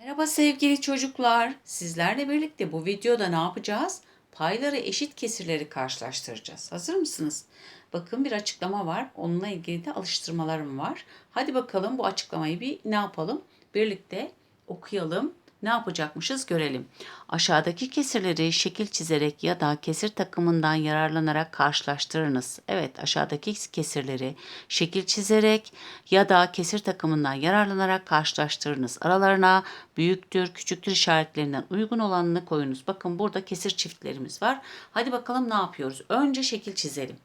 Merhaba sevgili çocuklar. Sizlerle birlikte bu videoda ne yapacağız? Payları eşit kesirleri karşılaştıracağız. Hazır mısınız? Bakın bir açıklama var. Onunla ilgili de alıştırmalarım var. Hadi bakalım bu açıklamayı bir ne yapalım? Birlikte okuyalım. Ne yapacakmışız görelim. Aşağıdaki kesirleri şekil çizerek ya da kesir takımından yararlanarak karşılaştırınız. Evet aşağıdaki kesirleri şekil çizerek ya da kesir takımından yararlanarak karşılaştırınız. Aralarına büyüktür, küçüktür işaretlerinden uygun olanını koyunuz. Bakın burada kesir çiftlerimiz var. Hadi bakalım ne yapıyoruz? Önce şekil çizelim.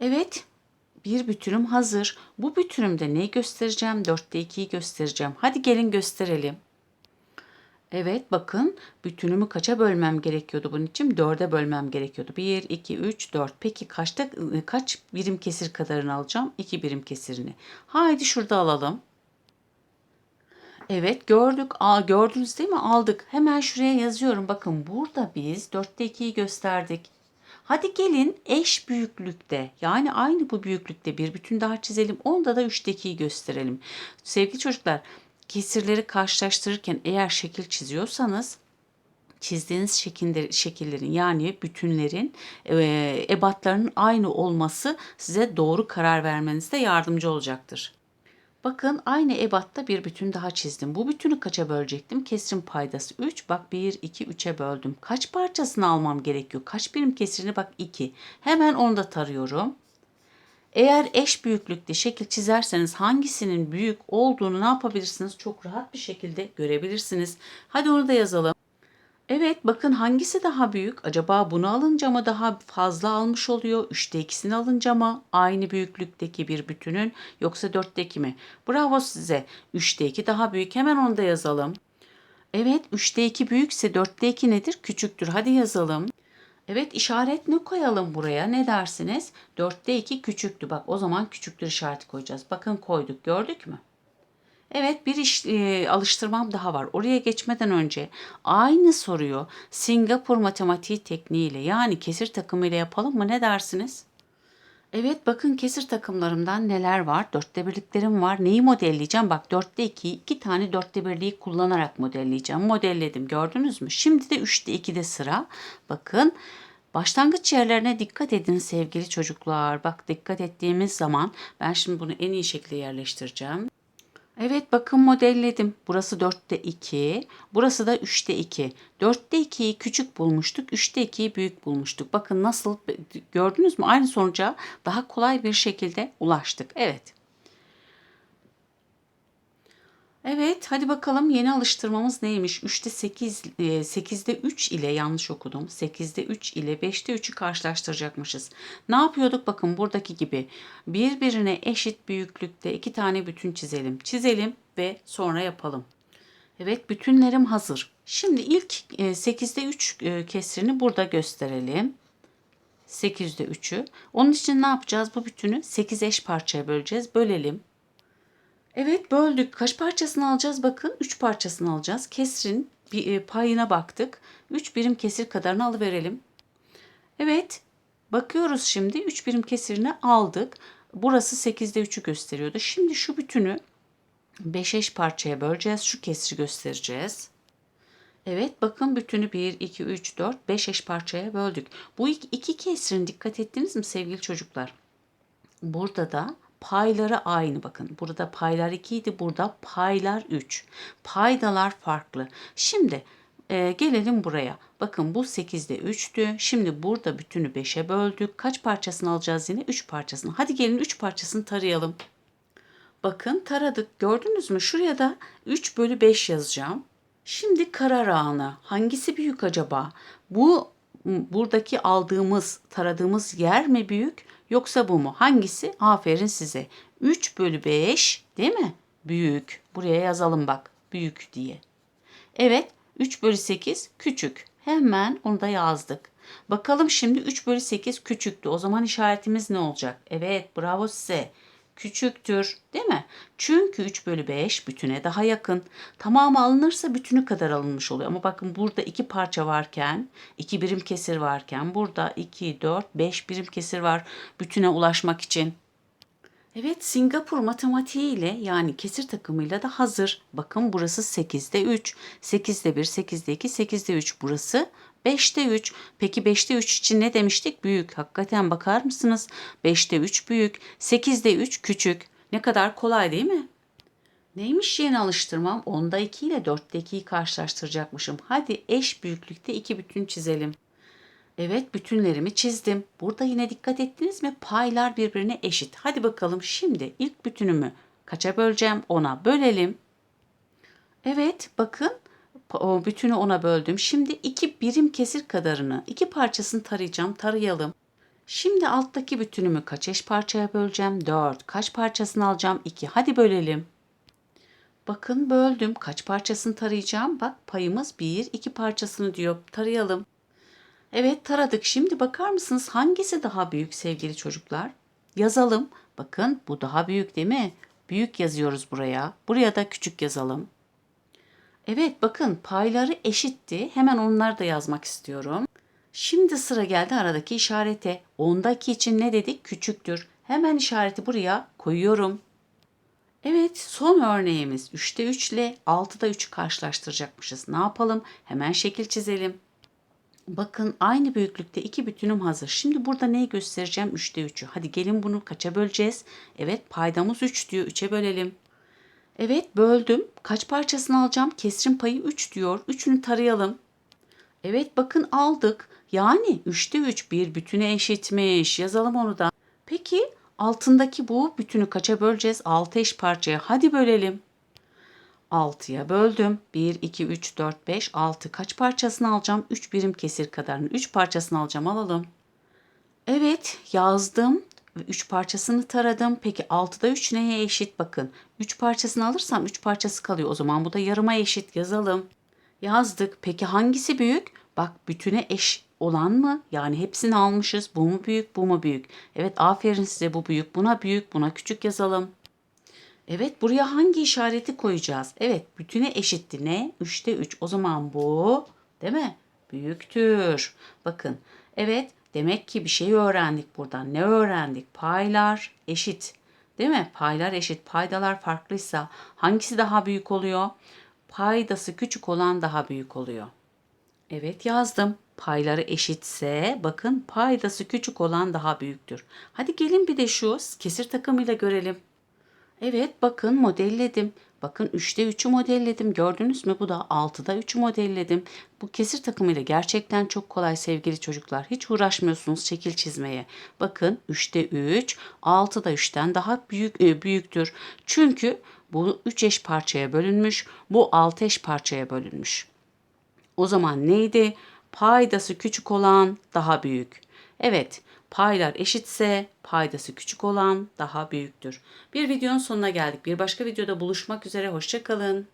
Evet, bir bütünüm hazır. Bu bütünümde neyi göstereceğim? 4'te 2'yi göstereceğim. Hadi gelin gösterelim. Evet bakın bütünümü kaça bölmem gerekiyordu bunun için? 4'e bölmem gerekiyordu. 1, 2, 3, 4. Peki kaçta kaç birim kesir kadarını alacağım? 2 birim kesirini. Haydi şurada alalım. Evet gördük. Aa, gördünüz değil mi? Aldık. Hemen şuraya yazıyorum. Bakın burada biz 4'te 2'yi gösterdik. Hadi gelin eş büyüklükte yani aynı bu büyüklükte bir bütün daha çizelim. Onda da 3'te 2'yi gösterelim. Sevgili çocuklar kesirleri karşılaştırırken eğer şekil çiziyorsanız çizdiğiniz şekiller, şekillerin yani bütünlerin e, ebatlarının aynı olması size doğru karar vermenizde yardımcı olacaktır. Bakın aynı ebatta bir bütün daha çizdim. Bu bütünü kaça bölecektim? Kesirin paydası 3. Bak 1, 2, 3'e böldüm. Kaç parçasını almam gerekiyor? Kaç birim kesirini? Bak 2. Hemen onu da tarıyorum. Eğer eş büyüklükte şekil çizerseniz hangisinin büyük olduğunu ne yapabilirsiniz? Çok rahat bir şekilde görebilirsiniz. Hadi onu da yazalım. Evet bakın hangisi daha büyük? Acaba bunu alınca mı daha fazla almış oluyor? 3'te 2'sini alınca mı? Aynı büyüklükteki bir bütünün yoksa 4'te 2 mi? Bravo size. 3'te 2 daha büyük. Hemen onu da yazalım. Evet 3'te 2 büyükse 4'te 2 nedir? Küçüktür. Hadi yazalım. Evet işaret ne koyalım buraya? Ne dersiniz? 4'te 2 küçüktü. Bak o zaman küçüktür işareti koyacağız. Bakın koyduk. Gördük mü? Evet bir iş, e, alıştırmam daha var. Oraya geçmeden önce aynı soruyu Singapur matematiği tekniğiyle yani kesir takımıyla yapalım mı? Ne dersiniz? Evet bakın kesir takımlarımdan neler var? Dörtte birliklerim var. Neyi modelleyeceğim? Bak dörtte iki, iki tane dörtte birliği kullanarak modelleyeceğim. Modelledim gördünüz mü? Şimdi de üçte ikide sıra. Bakın Başlangıç yerlerine dikkat edin sevgili çocuklar. Bak dikkat ettiğimiz zaman ben şimdi bunu en iyi şekilde yerleştireceğim. Evet bakın modelledim. Burası 4'te 2. Burası da 3'te 2. 4'te 2'yi küçük bulmuştuk. 3'te 2'yi büyük bulmuştuk. Bakın nasıl gördünüz mü? Aynı sonuca daha kolay bir şekilde ulaştık. Evet. Evet hadi bakalım yeni alıştırmamız neymiş? 3'te 8, 8'de 3 ile yanlış okudum. 8'de 3 ile 5'te 3'ü karşılaştıracakmışız. Ne yapıyorduk? Bakın buradaki gibi birbirine eşit büyüklükte iki tane bütün çizelim. Çizelim ve sonra yapalım. Evet bütünlerim hazır. Şimdi ilk 8'de 3 kesirini burada gösterelim. 8'de 3'ü. Onun için ne yapacağız? Bu bütünü 8 eş parçaya böleceğiz. Bölelim. Evet böldük. Kaç parçasını alacağız? Bakın 3 parçasını alacağız. Kesrin bir e, payına baktık. 3 birim kesir kadarını alıverelim. Evet bakıyoruz şimdi 3 birim kesirini aldık. Burası 8'de 3'ü gösteriyordu. Şimdi şu bütünü 5 eş parçaya böleceğiz. Şu kesri göstereceğiz. Evet bakın bütünü 1, 2, 3, 4, 5 eş parçaya böldük. Bu iki kesrin dikkat ettiniz mi sevgili çocuklar? Burada da payları aynı bakın. Burada paylar 2 idi. Burada paylar 3. Paydalar farklı. Şimdi e, gelelim buraya. Bakın bu 8'de 3'tü. Şimdi burada bütünü 5'e böldük. Kaç parçasını alacağız yine? 3 parçasını. Hadi gelin 3 parçasını tarayalım. Bakın taradık. Gördünüz mü? Şuraya da 3 bölü 5 yazacağım. Şimdi karar anı. Hangisi büyük acaba? Bu buradaki aldığımız, taradığımız yer mi büyük yoksa bu mu? Hangisi? Aferin size. 3 bölü 5 değil mi? Büyük. Buraya yazalım bak. Büyük diye. Evet 3 bölü 8 küçük. Hemen onu da yazdık. Bakalım şimdi 3 bölü 8 küçüktü. O zaman işaretimiz ne olacak? Evet bravo size küçüktür değil mi? Çünkü 3 bölü 5 bütüne daha yakın. Tamamı alınırsa bütünü kadar alınmış oluyor. Ama bakın burada iki parça varken, iki birim kesir varken burada 2, 4, 5 birim kesir var bütüne ulaşmak için. Evet Singapur matematiğiyle yani kesir takımıyla da hazır. Bakın burası 8'de 3, 8'de 1, 8'de 2, 8'de 3. Burası 5'te 3. Peki 5'te 3 için ne demiştik? Büyük. Hakikaten bakar mısınız? 5'te 3 büyük, 8'de 3 küçük. Ne kadar kolay değil mi? Neymiş yeni alıştırmam? 10'da 2 ile 4'te 2'yi karşılaştıracakmışım. Hadi eş büyüklükte iki bütün çizelim. Evet bütünlerimi çizdim. Burada yine dikkat ettiniz mi? Paylar birbirine eşit. Hadi bakalım şimdi ilk bütünümü kaça böleceğim? 10'a bölelim. Evet bakın o bütünü 10'a böldüm. Şimdi iki birim kesir kadarını iki parçasını tarayacağım. Tarayalım. Şimdi alttaki bütünümü kaç eş parçaya böleceğim? 4. Kaç parçasını alacağım? 2. Hadi bölelim. Bakın böldüm. Kaç parçasını tarayacağım? Bak payımız 1, 2 parçasını diyor. Tarayalım. Evet taradık. Şimdi bakar mısınız hangisi daha büyük sevgili çocuklar? Yazalım. Bakın bu daha büyük değil mi? Büyük yazıyoruz buraya. Buraya da küçük yazalım. Evet bakın payları eşitti. Hemen onları da yazmak istiyorum. Şimdi sıra geldi aradaki işarete. Ondaki için ne dedik? Küçüktür. Hemen işareti buraya koyuyorum. Evet, son örneğimiz 3'te 3 ile 6'da 3'ü karşılaştıracakmışız. Ne yapalım? Hemen şekil çizelim. Bakın aynı büyüklükte iki bütünüm hazır. Şimdi burada neyi göstereceğim? 3'te 3'ü. Hadi gelin bunu kaça böleceğiz? Evet paydamız 3 diyor. 3'e bölelim. Evet böldüm. Kaç parçasını alacağım? Kesrin payı 3 diyor. 3'ünü tarayalım. Evet bakın aldık. Yani 3'te 3 bir bütüne eşitmiş. Yazalım onu da. Peki altındaki bu bütünü kaça böleceğiz? 6 eş parçaya. Hadi bölelim. 6'ya böldüm. 1, 2, 3, 4, 5, 6. Kaç parçasını alacağım? 3 birim kesir kadarını. 3 parçasını alacağım. Alalım. Evet yazdım. 3 parçasını taradım. Peki 6'da 3 neye eşit? Bakın 3 parçasını alırsam 3 parçası kalıyor. O zaman bu da yarıma eşit. Yazalım. Yazdık. Peki hangisi büyük? Bak bütüne eş olan mı? Yani hepsini almışız. Bu mu büyük, bu mu büyük? Evet aferin size bu büyük. Buna büyük, buna küçük yazalım. Evet buraya hangi işareti koyacağız? Evet bütüne eşitti ne? 3'te 3. O zaman bu değil mi? Büyüktür. Bakın evet demek ki bir şey öğrendik buradan. Ne öğrendik? Paylar eşit. Değil mi? Paylar eşit. Paydalar farklıysa hangisi daha büyük oluyor? Paydası küçük olan daha büyük oluyor. Evet yazdım. Payları eşitse bakın paydası küçük olan daha büyüktür. Hadi gelin bir de şu kesir takımıyla görelim. Evet bakın modelledim. Bakın 3'te 3'ü modelledim. Gördünüz mü? Bu da 6'da 3'ü modelledim. Bu kesir takımıyla gerçekten çok kolay sevgili çocuklar. Hiç uğraşmıyorsunuz şekil çizmeye. Bakın 3'te 3, 6'da 3'ten daha büyük e, büyüktür. Çünkü bu 3 eş parçaya bölünmüş, bu 6 eş parçaya bölünmüş. O zaman neydi? Paydası küçük olan daha büyük. Evet, paylar eşitse paydası küçük olan daha büyüktür. Bir videonun sonuna geldik. Bir başka videoda buluşmak üzere. Hoşçakalın.